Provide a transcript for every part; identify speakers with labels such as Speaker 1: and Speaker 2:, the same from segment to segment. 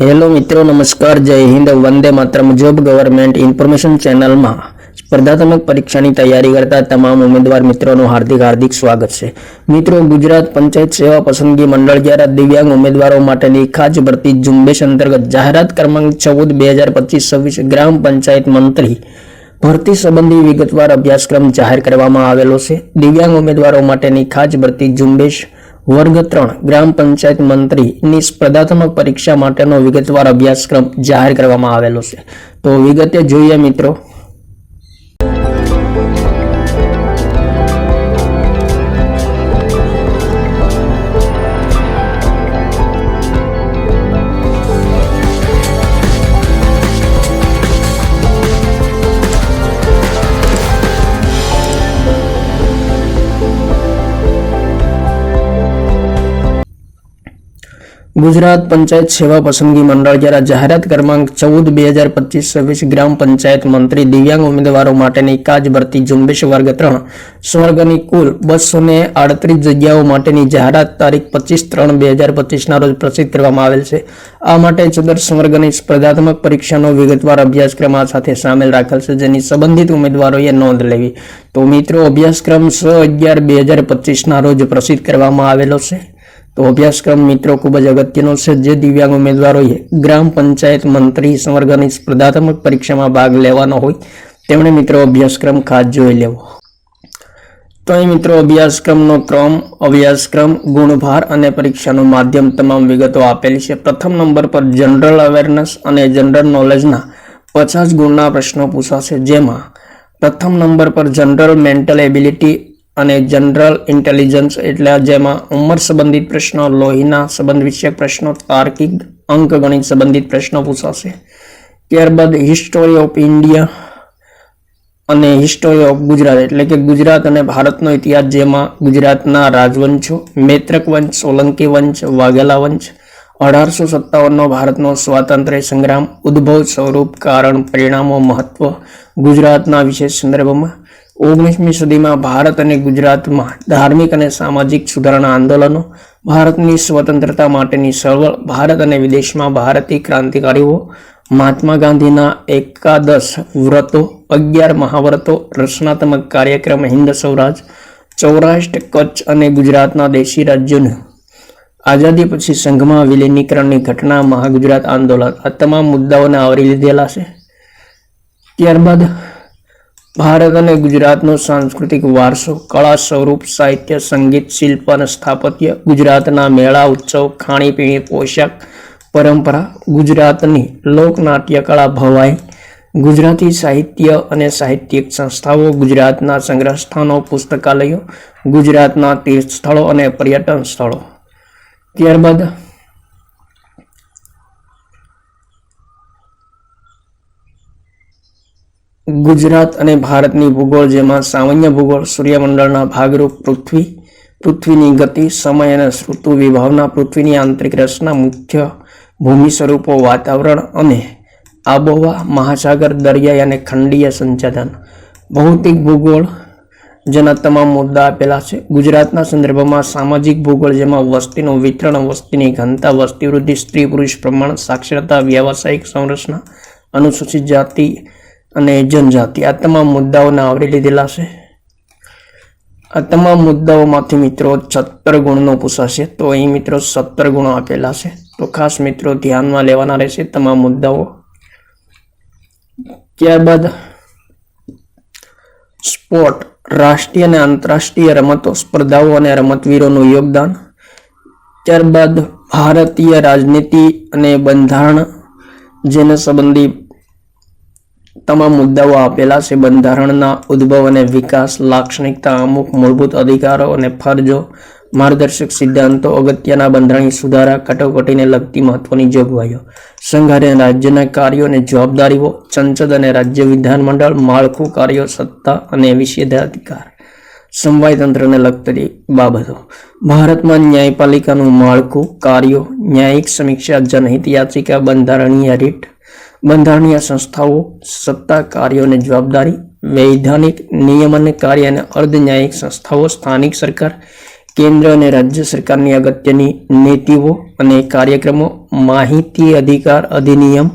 Speaker 1: Hello મિત્રો, નમસ્કાર, જય હિન્દ, વંદે માત્રમ, જોબ ગવર્મેન્ટ ઇન્ફોર્મેશન ચેનલમાં. સ્પર્ધાત્મક પરીક્ષાની તૈયારી કરતા તમામ ઉમેદવાર મિત્રોનું હાર્દિક હાર્દિક સ્વાગત છે. મિત્રો, ગુજરાત પંચાયત સેવા પસંદગી મંડળ દ્વારા દિવ્યાંગ ઉમેદવારો માટેની ખાસ ભરતી ઝુંબેશ અંતર્ગત જાહેરાત ક્રમાંક ચૌદ, બે હજાર પચીસ, છવ્વીસ ગ્રામ પંચાયત મંત્રી ભરતી સંબંધી વિગતવાર અભ્યાસક્રમ જાહેર કરવામાં આવેલો છે. દિવ્યાંગ ઉમેદવારો માટેની ખાસ ભરતી ઝુંબેશ વર્ગ ત્રણ, ગ્રામ પંચાયત મંત્રીની સ્પર્ધાત્મક પરીક્ષા માટેનો વિગતવાર અભ્યાસક્રમ જાહેર કરવામાં આવેલો છે. તો વિગતે જોઈએ મિત્રો ગુજરાત પંચાયત સેવા પસંદગી મંડળ દ્વારા જાહેરાત ક્રમાંક ચૌદ બે હજાર પચીસ છવ્વીસ ગ્રામ પંચાયત મંત્રી દિવ્યાંગ ઉમેદવારો માટેની કાજ ભરતી ઝુંબેશ વર્ગ ત્રણ સ્વર્ગની કુલ બસો ને આડત્રીસ જગ્યાઓ માટેની જાહેરાત તારીખ પચીસ ત્રણ બે હજાર પચીસના રોજ પ્રસિદ્ધ કરવામાં આવેલ છે. આ માટે ચદર સ્વર્ગની સ્પર્ધાત્મક પરીક્ષાનો વિગતવાર અભ્યાસક્રમ આ સાથે સામેલ રાખેલ છે, જેની સંબંધિત ઉમેદવારોએ નોંધ લેવી. તો મિત્રો, અભ્યાસક્રમ છ અગિયાર બે હજાર પચીસના રોજ પ્રસિદ્ધ કરવામાં આવેલો છે. તો અભ્યાસક્રમ મિત્રો ખૂબ જ અગત્યનો છે. જે દિવ્યાંગ ઉમેદવારોએ ગ્રામ પંચાયત મંત્રી સંવર્ગની સ્પર્ધાત્મક પરીક્ષામાં ભાગ લેવાનો હોય, તેમણે મિત્રો અભ્યાસક્રમ ખાસ જોઈ લેવો. તો અહીં મિત્રો અભ્યાસક્રમનો ક્રમ, અભ્યાસક્રમ, ગુણભાર અને પરીક્ષાનું માધ્યમ તમામ વિગતો આપેલી છે. પ્રથમ નંબર પર જનરલ અવેરનેસ અને જનરલ નોલેજના પચાસ ગુણના પ્રશ્નો પૂછાશે. જેમાં પ્રથમ નંબર પર જનરલ મેન્ટલ એબિલિટી અને જનરલ ઇન્ટેલિજન્સ, એટલે જેમાં ઉંમર સંબંધિત પ્રશ્નો, લોહીના સંબંધ વિષયક પ્રશ્નો, તાર્કિક અંકગણિત સંબંધિત પ્રશ્નો પૂછાશે. ત્યારબાદ હિસ્ટોરી ઓફ ઇન્ડિયા અને હિસ્ટોરી ઓફ ગુજરાત, એટલે કે ગુજરાત અને ભારતનો ઇતિહાસ, જેમાં ગુજરાતના રાજવંશો, મૈત્રક વંશ, સોલંકી વંશ, વાઘેલા વંશ, અઢારસો સત્તાવનનો ભારતનો સ્વાતંત્ર્ય સંગ્રામ, ઉદ્ભવ સ્વરૂપ, કારણ, પરિણામો, મહત્વ, ગુજરાતના વિશેષ સંદર્ભમાં ઓગણીસમી સદીમાં ભારત અને ગુજરાતમાં ધાર્મિક અને સામાજિક સુધારણા આંદોલનો, ભારતની સ્વતંત્રતા માટેની ચળવળ ભારત અને વિદેશમાં ભારતીય ક્રાંતિકારીઓ, મહાત્મા ગાંધીના એકાદશ વ્રતો, અગિયાર મહાવ્રતો, રચનાત્મક કાર્યક્રમ, હિન્દ સ્વરાજ સૌરાષ્ટ્ર કચ્છ અને ગુજરાતના દેશી રાજ્યોનું આઝાદી પછી સંઘમાં વિલીનીકરણની ઘટના, મહાગુજરાત આંદોલન આ તમામ મુદ્દાઓને આવરી લીધેલા છે. ત્યારબાદ ભારત અને ગુજરાતનો સાંસ્કૃતિક વારસો, કળા સ્વરૂપ, સાહિત્ય, સંગીત, શિલ્પ અને સ્થાપત્ય, ગુજરાતના મેળા, ઉત્સવ, ખાણીપીણી, પોશાક, પરંપરા, ગુજરાતની લોકનાટ્ય કળા ભવાઈ, ગુજરાતી સાહિત્ય અને સાહિત્યિક સંસ્થાઓ, ગુજરાતના સંગ્રહ સ્થાનો પુસ્તકાલયો, ગુજરાતના તીર્થ સ્થળો અને પર્યટન સ્થળો. ત્યારબાદ ગુજરાત અને ભારતની ભૂગોળ જેમાં સામાન્ય ભૂગોળ સૂર્યમંડળના ભાગરૂપ પૃથ્વી, પૃથ્વીની ગતિ, સમય અને ઋતુ વિભાવના પૃથ્વીની આંતરિક રચના, મુખ્ય ભૂમિ સ્વરૂપો, વાતાવરણ અને આબોહવા, મહાસાગર, દરિયાઈ અને ખંડીય સંચાલન ભૌતિક ભૂગોળ જેના તમામ મુદ્દા આપેલા છે. ગુજરાતના સંદર્ભમાં સામાજિક ભૂગોળ જેમાં વસ્તીનું વિતરણ, વસ્તીની ઘનતા, વસ્તી વૃદ્ધિ, સ્ત્રી પુરુષ પ્રમાણ, સાક્ષરતા, વ્યવસાયિક સંરચના, અનુસૂચિત જાતિ અને જનજાતિ. આ તમામ મુદ્દાઓને આવરી લીધેલા છે. આ તમામ મુદ્દાઓમાંથી મિત્રો સત્તર ગુણનો પૂછાશે, તો અહીં મિત્રો સત્તર ગુણો આપેલા છે. તો ખાસ મિત્રો ધ્યાનમાં લેવાના રહેશે તમામ મુદ્દાઓ. ત્યારબાદ સ્પોર્ટ રાષ્ટ્રીય અને આંતરરાષ્ટ્રીય રમતો, સ્પર્ધાઓ અને રમતવીરોનું યોગદાન. ત્યારબાદ ભારતીય રાજનીતિ અને બંધારણ, જેને સંબંધી તમામ મુદ્દાઓ આપેલા છે બંધારણના ઉદ્ભવ અને વિકાસ, લાક્ષણિકતા, અમુક મૂળભૂત અધિકારો અને ફરજો, માર્ગદર્શક સિદ્ધાંતો, અગત્યના બંધારણીય સુધારા, કટોકટીને લગતી મહત્વની જોગવાઈઓ. સંઘ રાજ્યના કાર્યો અને જવાબદારીઓ, સંસદ અને રાજ્ય વિધાનમંડળ, માળખું કાર્યો, સત્તા અને વિશેષાધિકાર. તંત્રને લગતી બાબતો. ભારતમાં ન્યાયપાલિકાનું માળખું, કાર્યો, ન્યાયિક સમીક્ષા, જનહિત યાચિકા, બંધારણીય રીટ બંધારણીય સંસ્થાઓ, સત્તા, કાર્યો અને જવાબદારી, વૈધાનિક નિયમન કાર્ય અને અર્ધ ન્યાયિક સંસ્થાઓ, સ્થાનિક સરકાર, કેન્દ્ર અને રાજ્ય સરકારની અગત્યની નીતિઓ અને કાર્યક્રમો, માહિતી અધિકાર અધિનિયમ,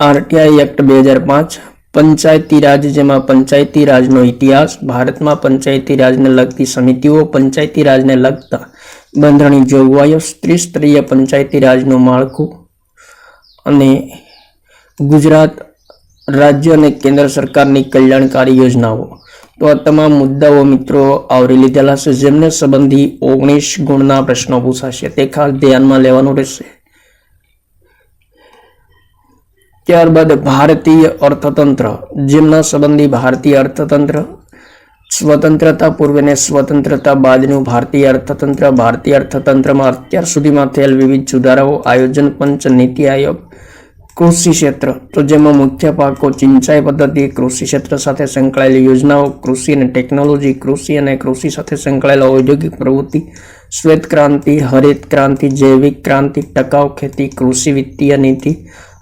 Speaker 1: આરટીઆઈ એક્ટ બે હજાર પાંચ, પંચાયતી રાજ જેમાં પંચાયતી રાજનો ઇતિહાસ, ભારતમાં પંચાયતી રાજને લગતી સમિતિઓ, પંચાયતી રાજને લગતા બંધારણીય જોગવાઈઓ ત્રિસ્તરીય પંચાયતી રાજનું માળખું અને ગુજરાત રાજ્ય અને કેન્દ્ર સરકારની કલ્યાણકારી યોજનાઓ. તો આ તમામ મુદ્દાઓ મિત્રો આવરી લીધેલા છે, જેમને સંબંધી ઓગણીસ ગુણના પ્રશ્નો પૂછાશે. તે ખાસ ધ્યાનમાં લેવાનું રહેશે. ત્યારબાદ ભારતીય અર્થતંત્ર. જેમના સંબંધી ભારતીય અર્થતંત્ર સ્વતંત્રતા પૂર્વેને સ્વતંત્રતા બાદનું ભારતીય અર્થતંત્ર, ભારતીય અર્થતંત્રમાં અત્યાર સુધીમાં થયેલ વિવિધ સુધારાઓ, આયોજન, પંચ, નીતિ આયોગ, કૃષિ ક્ષેત્ર. તો જેમાં મુખ્ય પાકો સિંચાઈ પદ્ધતિ, કૃષિ ક્ષેત્ર સાથે સંકળાયેલી યોજનાઓ, કૃષિ અને ટેકનોલોજી, કૃષિ અને કૃષિ સાથે સંકળાયેલા ઔદ્યોગિક પ્રવૃત્તિ, શ્વેત ક્રાંતિ, હરિત ક્રાંતિ, જૈવિક ક્રાંતિ, ટકાઉ ખેતી, કૃષિ વિત્તીય નીતિ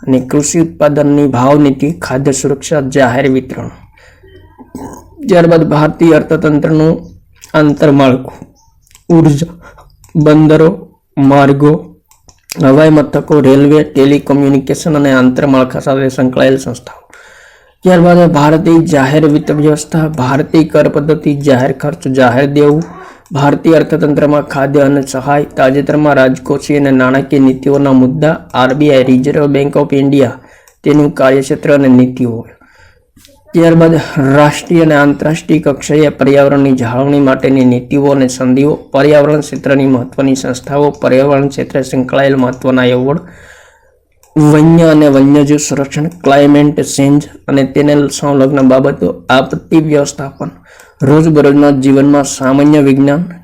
Speaker 1: અને કૃષિ ઉત્પાદનની ભાવ નીતિ ખાદ્ય સુરક્ષા, જાહેર વિતરણ. ત્યારબાદ ભારતીય અર્થતંત્રનું આંતરમાળખું. ઊર્જા, બંદરો, માર્ગો, હવાઈ મથકો, રેલવે, ટેલિકોમ્યુનિકેશન અને આંતરમાળખા સાથે સંકળાયેલ સંસ્થાઓ. ત્યારબાદ ભારતીય જાહેર વિત્ત વ્યવસ્થા, ભારતીય કર પદ્ધતિ, જાહેર ખર્ચ, જાહેર દેવું, ભારતીય અર્થતંત્રમાં ખાદ્ય અને સહાય, તાજેતરમાં રાજકોષી અને નાણાકીય નીતિઓના મુદ્દા, RBI, reserve bank of India તેનું કાર્યક્ષેત્ર અને નીતિઓ. ત્યારબાદ રાષ્ટ્રીય અને આંતરરાષ્ટ્રીય કક્ષાએ પર્યાવરણની જાળવણી માટેની નીતિઓ અને સંધિઓ, પર્યાવરણ ક્ષેત્રની મહત્વની સંસ્થાઓ, પર્યાવરણ ક્ષેત્રે સંકળાયેલ મહત્વના એવોર્ડ, વન્ય અને વન્યજીવ સંરક્ષણ ક્લાઇમેટ ચેન્જ અને તેને સંલગ્ન બાબતો, આપત્તિ વ્યવસ્થાપન, રોજબરોજના જીવનમાં સામાન્ય વિજ્ઞાન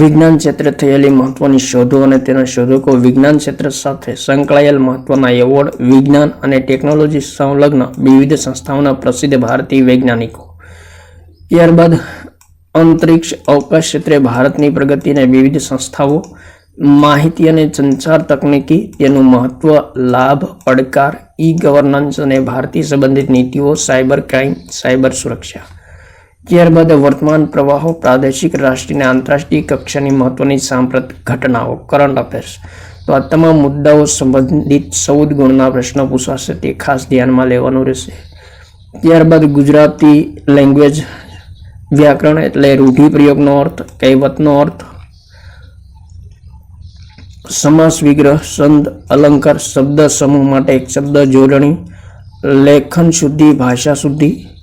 Speaker 1: વિજ્ઞાન ક્ષેત્રે થયેલી મહત્વની શોધો અને તેના શોધકો વિજ્ઞાન ક્ષેત્ર સાથે સંકળાયેલ મહત્વના એવોર્ડ, વિજ્ઞાન અને ટેકનોલોજી સંલગ્ન વિવિધ સંસ્થાઓના પ્રસિદ્ધ ભારતીય વૈજ્ઞાનિકો. ત્યારબાદ અંતરિક્ષ અવકાશ ક્ષેત્રે ભારતની પ્રગતિને વિવિધ સંસ્થાઓ, માહિતી અને સંચાર તકનીકી, તેનું મહત્વ, લાભ, પડકાર ઈ ગવર્નન્સ અને ભારતીય સંબંધિત નીતિઓ, સાયબર ક્રાઇમ, સાયબર સુરક્ષા. ત્યારબાદ વર્તમાન પ્રવાહો, પ્રાદેશિક, રાષ્ટ્રીય અને આંતરરાષ્ટ્રીય કક્ષાની મહત્વની સાંપ્રત ઘટનાઓ. Current affairs. તો આ તમામ મુદ્દાઓ સંબંધિત ચૌદ ગુણના પ્રશ્નો પૂછાશે તે ખાસ ધ્યાનમાં લેવાનું રહેશે. ત્યારબાદ ગુજરાતી લેંગ્વેજ વ્યાકરણ એટલે રૂઢિપ્રયોગનો અર્થ, કહેવતનો અર્થ, સમાસ વિગ્રહ, સંદ, અલંકાર, શબ્દ સમૂહ માટે એક શબ્દ જોડણી, લેખન શુદ્ધિ, ભાષા શુદ્ધિ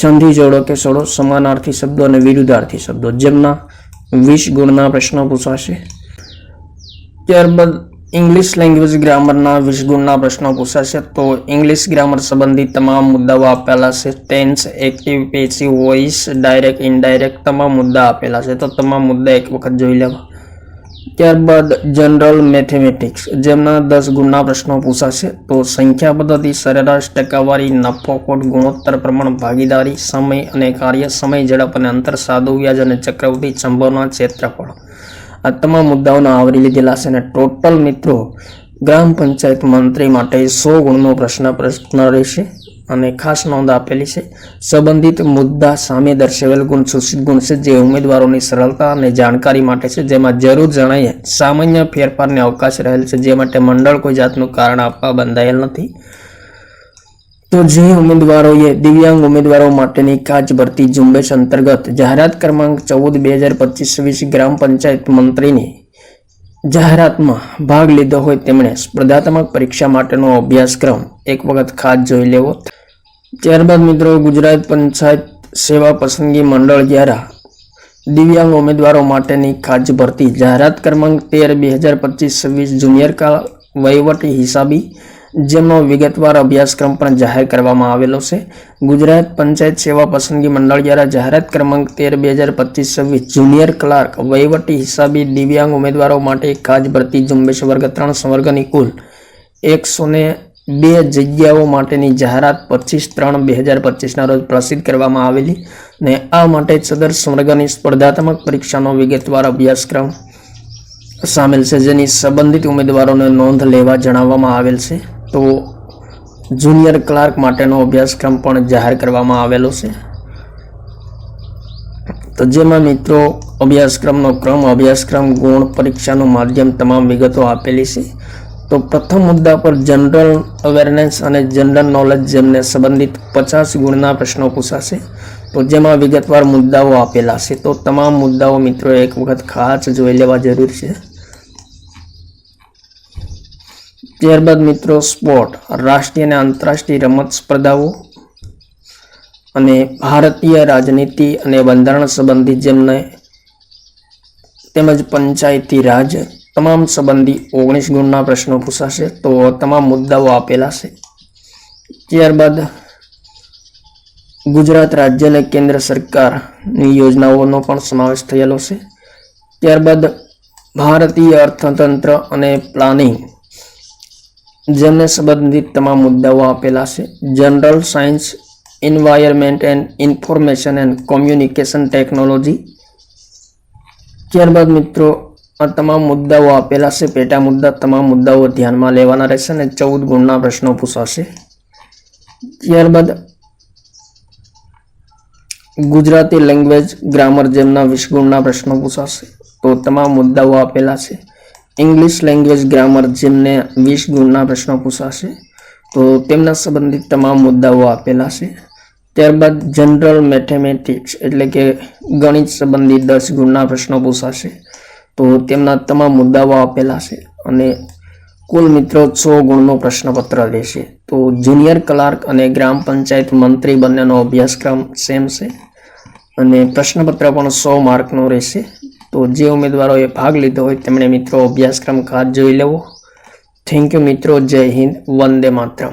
Speaker 1: સંધિ જોડો કે સડો સમાનાર્થી શબ્દો અને વિરુદ્ધાર્થી શબ્દો. જેમના વીસ ગુણના પ્રશ્નો પૂછાશે ત્યારબાદ ઇંગ્લિશ લેંગ્વેજ ગ્રામરના વીસ ગુણના પ્રશ્નો પૂછાશે તો ઇંગ્લિશ ગ્રામર સંબંધિત તમામ મુદ્દાઓ આપેલા છે. Tense active passive voice direct indirect તમામ મુદ્દા આપેલા છે. તો તમામ મુદ્દા એક વખત જોઈ લેવા. ત્યારબાદ જનરલ મેથેમેટિક્સ જેમના દસ ગુણના પ્રશ્નો પૂછાશે. તો સંખ્યા પદ્ધતિ, સરેરાશ ટકાવારી નફો ખોટ ગુણોત્તર, પ્રમાણ, ભાગીદારી, સમય અને કાર્ય, સમય, ઝડપ અને અંતર, સાદું વ્યાજ અને ચક્રવૃત્તિ સંભાવના ક્ષેત્રફળ. આ તમામ મુદ્દાઓના આવરી લીધેલા છે અને ટોટલ મિત્રો, ગ્રામ પંચાયત મંત્રી માટે સો ગુણનો પ્રશ્ન પ્રશ્ન રહેશે. અને ખાસ નોંધ આપેલી છે. સંબંધિત મુદ્દા સામે દર્શાવેલ ગુણ સૂચિત ગુણ છે જે ઉમેદવારોની સરળતા અને જાણકારી માટે છે. જેમાં જરૂર જણાય સામાન્ય ફેરફારને અવકાશ રહેલ છે, જે માટે મંડળ કોઈ જાતનું કારણ આપવા બંધાયેલ નથી. તો જે ઉમેદવારોએ દિવ્યાંગ ઉમેદવારો માટેની કાચ ભરતી ઝુંબેશ અંતર્ગત જાહેરાત ક્રમાંક ચૌદ બે હજાર પચીસ વીસ ગ્રામ પંચાયત મંત્રીની જાહેરાતમાં ભાગ લીધો હોય તેમણે સ્પર્ધાત્મક પરીક્ષા માટેનો અભ્યાસક્રમ એક વખત ખાસ જોઈ લેવો. ત્યારબાદ મિત્રો ગુજરાત પંચાયત સેવા પસંદગી મંડળ દ્વારા દિવ્યાંગ ઉમેદવારો માટેની ખાસ ભરતી. જાહેરાત ક્રમાંક તેર બે હજાર પચીસ છવ્વીસ જુનિયર કાળ વહીવટી હિસાબી જેમનો વિગતવાર અભ્યાસક્રમ પણ જાહેર કરવામાં આવેલો છે. ગુજરાત પંચાયત સેવા પસંદગી મંડળ દ્વારા જાહેરાત ક્રમાંક તેર બે હજાર પચીસ છવ્વીસ જુનિયર ક્લાર્ક વહીવટી હિસાબી દિવ્યાંગ ઉમેદવારો માટે ખાસ ભરતી ઝુંબેશ વર્ગ ત્રણ સંવર્ગની કુલ એકસો ને બે જગ્યાઓ માટેની જાહેરાત પચીસ ત્રણ બે હજાર પચીસના રોજ પ્રસિદ્ધ કરવામાં આવેલી ને આ માટે સદર સંવર્ગની સ્પર્ધાત્મક પરીક્ષાનો વિગતવાર અભ્યાસક્રમ સામેલ છે. જેની સંબંધિત ઉમેદવારોને નોંધ લેવા જણાવવામાં આવેલ છે. તો જુનિયર ક્લાર્ક માટેનો અભ્યાસક્રમ પણ જાહેર કરવામાં આવેલો છે. તો જેમાં મિત્રો, અભ્યાસક્રમનો ક્રમ, અભ્યાસક્રમ ગુણ પરીક્ષાનું માધ્યમ તમામ વિગતો આપેલી છે. તો પ્રથમ મુદ્દા પર જનરલ અવેરનેસ અને જનરલ નોલેજ જેમને સંબંધિત પચાસ ગુણના પ્રશ્નો પૂછાશે, તો જેમાં વિગતવાર મુદ્દાઓ આપેલા છે. તો તમામ મુદ્દાઓ મિત્રો એક વખત ખાસ જોઈ લેવા જરૂર છે. ત્યારબાદ મિત્રો સ્પોર્ટ, રાષ્ટ્રીય અને આંતરરાષ્ટ્રીય રમત સ્પર્ધાઓ અને ભારતીય રાજનીતિ અને બંધારણ સંબંધી જેમને તેમજ પંચાયતી રાજ, તમામ સંબંધી ઓગણીસ ગુણના પ્રશ્નો પૂછાશે. તો તમામ મુદ્દાઓ આપેલા છે. ત્યારબાદ ગુજરાત રાજ્ય અને કેન્દ્ર સરકારની યોજનાઓનો પણ સમાવેશ થયેલો છે. ત્યારબાદ ભારતીય અર્થતંત્ર અને પ્લાનિંગ જેમને સંબંધિત તમામ મુદ્દાઓ આપેલા છે. General science environment and information and communication technology ત્યારબાદ મિત્રો, આ તમામ મુદ્દાઓ આપેલા છે. પેટા મુદ્દા તમામ મુદ્દાઓ ધ્યાનમાં લેવાના રહેશે અને ચૌદ ગુણના પ્રશ્નો પૂછાશે. ત્યારબાદ ગુજરાતી લેંગ્વેજ ગ્રામર જેમના વીસ ગુણના પ્રશ્નો પૂછાશે. તો તમામ મુદ્દાઓ આપેલા છે. ઇંગ્લિશ લેંગ્વેજ ગ્રામર જેમને વીસ ગુણના પ્રશ્નો પૂછાશે, તો તેમના સંબંધિત તમામ મુદ્દાઓ આપેલા છે. ત્યારબાદ જનરલ મેથેમેટિક્સ એટલે કે ગણિત સંબંધિત દસ ગુણના પ્રશ્નો પૂછાશે, તો તેમના તમામ મુદ્દાઓ આપેલા છે અને કુલ મિત્રો સો ગુણનો પ્રશ્નપત્ર રહેશે તો જુનિયર ક્લાર્ક અને ગ્રામ પંચાયત મંત્રી બંનેનો અભ્યાસક્રમ સેમ છે અને પ્રશ્નપત્ર પણ સો માર્કનો રહેશે. તો જે ઉમેદવારોએ ભાગ લીધો હોય તેમણે મિત્રો અભ્યાસક્રમ ખાસ જોઈ લેવો. થેન્ક યુ મિત્રો, જય હિન્દ, વંદે માતરમ.